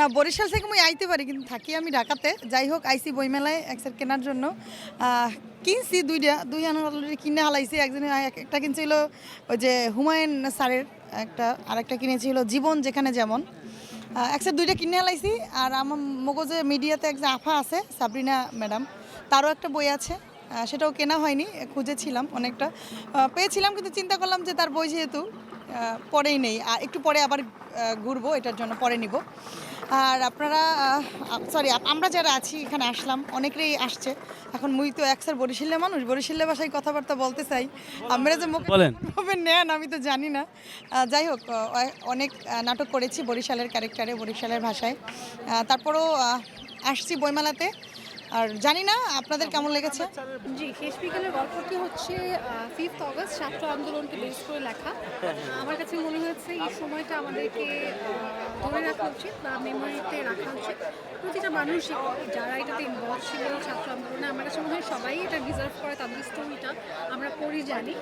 না বরিশাল থেকে আমি আইতে পারি কিন্তু থাকি আমি ঢাকাতে। যাই হোক আইসি বইমেলায় এক সেট কেনার জন্য। কিনছি দুইটা দুই আনা অলরেডি কিনে হালাইছি। একজনে একটা কিনছিল ওই যে হুমায়ুন স্যারের একটা আর একটা কিনেছিল জীবন যেখানে যেমন। আহ, এক সেট দুইটা কিনে হালাইছি। আর আমার মগজে মিডিয়াতে একজন আফা আছে সাবরিনা ম্যাডাম তারও একটা বই আছে। সেটাও কেনা হয়নি খুঁজেছিলাম অনেকটা। পেয়েছিলাম কিন্তু চিন্তা করলাম যে তার বই যেহেতু পরেই নেই। আর একটু পরে আবার ঘুরবো এটার জন্য পরে নিব। আর আপনারা সরি আমরা যারা আছি এখানে আসলাম অনেকেই আসছে। এখন মুই তো একসার বরিশিল্লা মানুষ বরিশিল্লা ভাষায় কথাবার্তা বলতে চাই। আমরা যে মুখ বলেন। ভাবে নেন আমি তো জানি না। যাই হোক অনেক নাটক করেছি বরিশালের ক্যারেক্টারে বরিশালের ভাষায়। তারপরেও আসছি বইমেলাতে। আর জানি না, আপনাদের কেমন লেগেছে? জি, শেষ বিকেলের গল্পটি হচ্ছে ফিফথ অগস্ট ছাত্র আন্দোলনকে বেস করে লেখা। আমার কাছে মনে হয়েছে এই সময়টা আমাদেরকে ধরে রাখা উচিত বা মেমোরিতে রাখা উচিত। প্রতিটা মানুষ যারা এটাতে ইনভলভ ছিল ছাত্র আন্দোলনে, আমার কাছে মনে হয় সবাই এটা ডিজার্ভ করে, তাদের স্টোরিটা আমরা পড়ি জানি।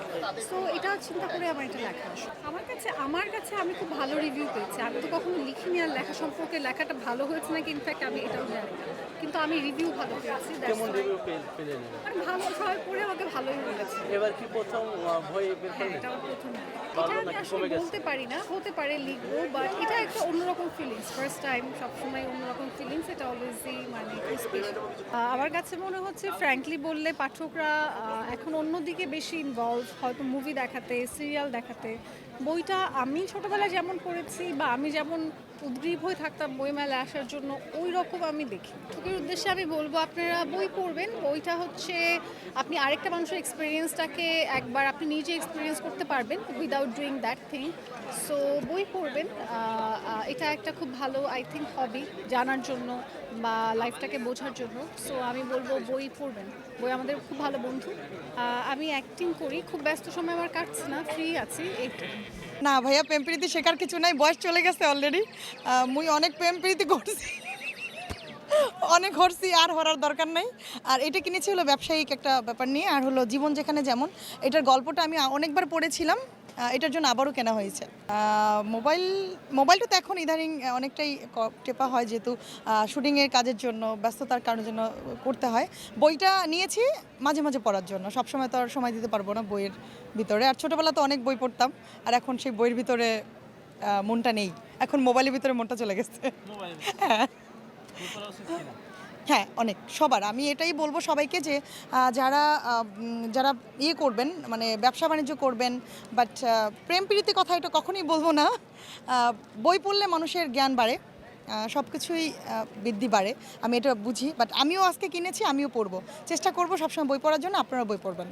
সো এটা চিন্তা করে আমার এটা লেখা। আমার কাছে আমার কাছে আমি খুব ভালো রিভিউ পেয়েছি। আমি তো কখনো লিখিনি আর লেখা সম্পর্কে লেখাটা ভালো হয়েছে নাকি ইনফ্যাক্ট আমি এটাও জানি কিন্তু আমি রিভিউ ভালো কেমন রিভিউ পেলেন? ভালো সবাই পড়ে আমাকে ভালোই বলেছে এবার কি প্রথম ভয় বের হ্যাঁ করলেন এটা আমি আসলে বলতে পারি না হতে পারে লিখব বাট এটা একটা অন্যরকম ফিলিংস ফার্স্ট টাইম সবসময় অন্যরকম ফিলিংস এটা অলওয়েজই মানে স্পেশাল আমার কাছে মনে হচ্ছে ফ্র্যাঙ্কলি বললে পাঠকরা এখন অন্যদিকে বেশি ইনভলভ হয়তো মুভি দেখাতে সিরিয়াল দেখাতে। বইটা আমি ছোটবেলায় যেমন পড়েছি বা আমি যেমন উদ্গ্রীব হয়ে থাকতাম বইমেলায় আসার জন্য ওই রকম আমি দেখি পাঠকের উদ্দেশ্যে আমি বলব আপনারা বই পড়বেন। বইটা হচ্ছে আপনি আরেকটা মানুষের এক্সপিরিয়েন্সটাকে একবার আপনি নিজে এক্সপিরিয়েন্স করতে পারবেন without doing that thing so বই পড়বেন এটা একটা খুব ভালো আই থিঙ্ক হবি জানার জন্য বা লাইফটাকে বোঝার জন্য। সো আমি বলব বই পড়বেন। বই আমাদের খুব ভালো বন্ধু। আমি অ্যাক্টিং করি, খুব ব্যস্ত সময় আমার কাটছে না ফ্রি আছি, এইটুকু। না ভাইয়া, প্রেম প্রীতি শেখার কিছু নাই, বয়স চলে গেছে অলরেডি মুই অনেক প্রেম প্রীতি করছি। অনেক হরছি, আর হরার দরকার নাই। আর এটা কিনেছি হলো ব্যবসায়িক একটা ব্যাপার নিয়ে, আর হলো জীবন যেখানে যেমন, এটার গল্পটা আমি অনেকবার পড়েছিলাম। এটার জন্য আবারও কেনা হয়েছে। মোবাইল মোবাইলটা তো এখন ইদানিং অনেকটাই টেপা হয় যেহেতু শুটিংয়ের কাজের জন্য ব্যস্ততার কারণের জন্য করতে হয়। বইটা নিয়েছি মাঝে মাঝে পড়ার জন্য। সবসময় তো আর সময় দিতে পারব না বইয়ের ভিতরে। আর ছোটোবেলা তো অনেক বই পড়তাম আর এখন সেই বইয়ের ভিতরে মনটা নেই। এখন মোবাইলের ভিতরে মনটা চলে গেছে। হ্যাঁ। হ্যাঁ অনেক, সবার। আমি এটাই বলব সবাইকে যে যারা যারা ইয়ে করবেন মানে ব্যবসা বাণিজ্য করবেন বাট প্রেম প্রীতি কথা এটা কখনোই বলব না। বই পড়লে মানুষের জ্ঞান বাড়ে সব কিছুই বৃদ্ধি বাড়ে। আমি এটা বুঝি বাট আমিও আজকে কিনেছি, আমিও পড়ব। চেষ্টা করব সবসময় বই পড়ার জন্য আপনারা বই পড়বেন।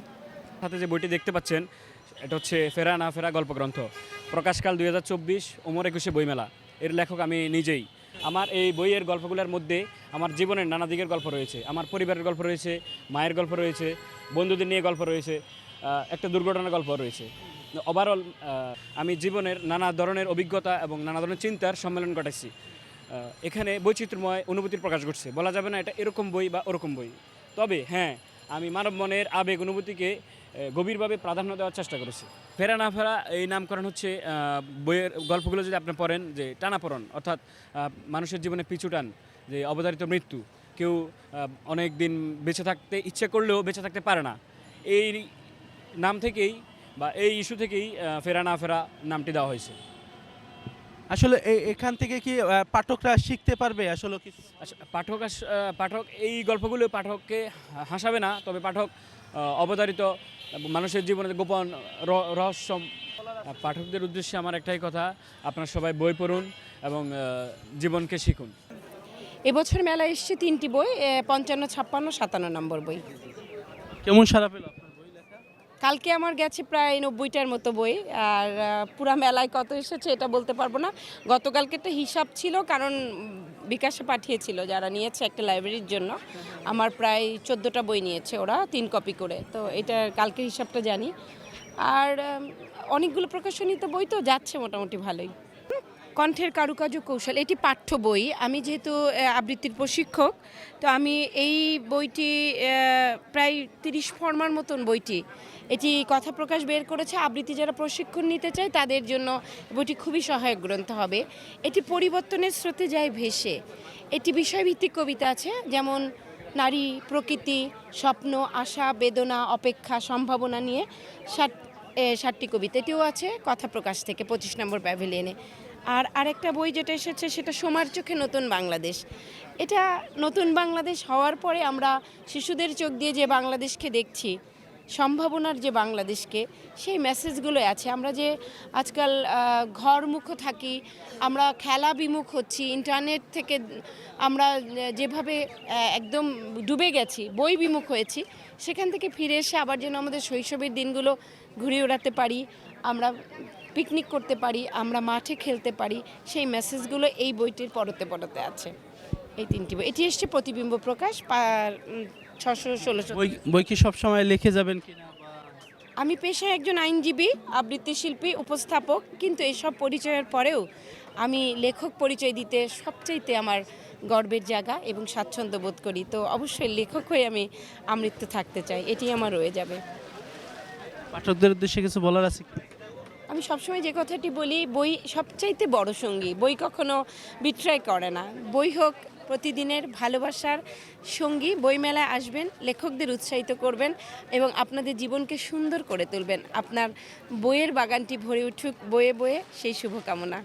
হাতে যে বইটি দেখতে পাচ্ছেন, এটা হচ্ছে ফেরা না ফেরা গল্পগ্রন্থ। প্রকাশকাল দুই হাজার চব্বিশ, ওমর একুশে বইমেলা। এর লেখক আমি নিজেই। আমার এই বইয়ের গল্পগুলোর মধ্যে আমার জীবনের নানা দিকের গল্প রয়েছে, আমার পরিবারের গল্প রয়েছে, মায়ের গল্প রয়েছে, বন্ধুদের নিয়ে গল্প রয়েছে একটা দুর্ঘটনার গল্প রয়েছে। ওভারঅল আমি জীবনের নানা ধরনের অভিজ্ঞতা এবং নানা ধরনের চিন্তার সম্মেলন ঘটাইছি। এখানে বৈচিত্র্যময় অনুভূতির প্রকাশ ঘটছে। বলা যাবে না এটা এরকম বই বা ওরকম বই। তবে হ্যাঁ আমি মানব মনের আবেগ অনুভূতিকে গভীরভাবে প্রাধান্য দেওয়ার চেষ্টা করেছি। ফেরা না ফেরা এই নামকরণ হচ্ছে বইয়ের গল্পগুলো যদি আপনি পড়েন যে টানাপড়ন অর্থাৎ মানুষের জীবনে পিছু টান যে অবধারিত মৃত্যু কেউ অনেক দিন বেঁচে থাকতে ইচ্ছে করলেও বেঁচে থাকতে পারে না। এই নাম থেকেই বা এই ইস্যু থেকেই ফেরা না ফেরা নামটি দেওয়া হয়েছে। আসলে এখান থেকে কি পাঠকরা শিখতে পারবে? আসলে কিছু আচ্ছা, পাঠক পাঠক এই গল্পগুলো পাঠককে হাসাবে না তবে পাঠক এবং মানুষের জীবনের গোপন রহস্য। পাঠকদের উদ্দেশ্যে আমার একটাই কথা আপনার সবাই বই পড়ুন এবং জীবনকে শিখুন। এবছর মেলা এসছে তিনটি বই পঞ্চান্ন ছাপ্পান্ন সাতান্ন নম্বর বই। কেমন সারা পেল? কালকে আমার গেছে প্রায় নব্বইটার মতো বই, আর পুরা মেলায় কত এসেছে এটা বলতে পারব না। গতকালকে একটা হিসাব ছিল, কারণ বিকাশে পাঠিয়েছিল যারা নিয়েছে একটা লাইব্রেরির জন্য। আমার প্রায় চোদ্দোটা বই নিয়েছে ওরা, তিন কপি করে, তো এটা কালকের হিসাবটা জানি। আর অনেকগুলো প্রকাশনীত বই তো যাচ্ছে মোটামুটি ভালোই। কণ্ঠের কারুকার্য কৌশল, এটি পাঠ্য বই। আমি যেহেতু আবৃত্তির প্রশিক্ষক, তো আমি এই বইটি প্রায় তিরিশ ফর্মার মতন বইটি, এটি কথা প্রকাশ বের করেছে। আবৃত্তি যারা প্রশিক্ষণ নিতে চায়, তাদের জন্য বইটি খুবই সহায়ক গ্রন্থ হবে। এটি পরিবর্তনের স্রোতে যায় ভেসে। এটি বিষয়ভিত্তিক কবিতা আছে, যেমন নারী, প্রকৃতি, স্বপ্ন, আশা, বেদনা, অপেক্ষা, সম্ভাবনা নিয়ে ষাট ষাটটি কবিতা। এটিও আছে, কথা প্রকাশ থেকে পঁচিশ নম্বর প্যাভিলিয়নে। আর আরেকটা বই যেটা এসেছে সেটা সোমার চোখে নতুন বাংলাদেশ। এটা নতুন বাংলাদেশ হওয়ার পরে আমরা শিশুদের চোখ দিয়ে যে বাংলাদেশকে দেখছি, সম্ভাবনার যে বাংলাদেশকে, সেই মেসেজগুলো আছে। আমরা যে আজকাল ঘরমুখ থাকি, আমরা খেলা বিমুখ হচ্ছি ইন্টারনেট থেকে আমরা যেভাবে একদম ডুবে গেছি বই বিমুখ হয়েছি, সেখান থেকে ফিরে এসে আবার যেন আমাদের শৈশবের দিনগুলো ঘুরে ওড়াতে পারি। আমরা পিকনিক করতে পারি আমরা মাঠে খেলতে পারি সেই মেসেজগুলো এই বইটির পরতে পরতে আছে। এই তিনটি বই। এটি এসছে প্রতিবিম্ব প্রকাশ ছশো ষোলোশো বই কি সবসময় লিখে যাবেন কিনা আমি পেশায় একজন আইনজীবী আবৃত্তি শিল্পী উপস্থাপক কিন্তু এসব পরিচয়ের পরেও আমি লেখক পরিচয় দিতে সবচাইতে আমার গর্বের জায়গা এবং স্বাচ্ছন্দ্য বোধ করি। তো অবশ্যই লেখক হয়ে আমি আমৃত্যু থাকতে চাই এটি আমার রয়ে যাবে। পাঠকদের উদ্দেশ্যে কিছু বলার আছে? আমি সবসময় যে কথাটি বলি, বই সবচাইতে বড় সঙ্গী। বই কখনো বিট্রয় করে না। বই হোক প্রতিদিনের ভালোবাসার সঙ্গী, বইমেলায় আসবেন, লেখকদের উৎসাহিত করবেন এবং আপনাদের জীবনকে সুন্দর করে তুলবেন। আপনার বইয়ের বাগানটি ভরে উঠুক। বয়ে বয়ে সেই শুভকামনা।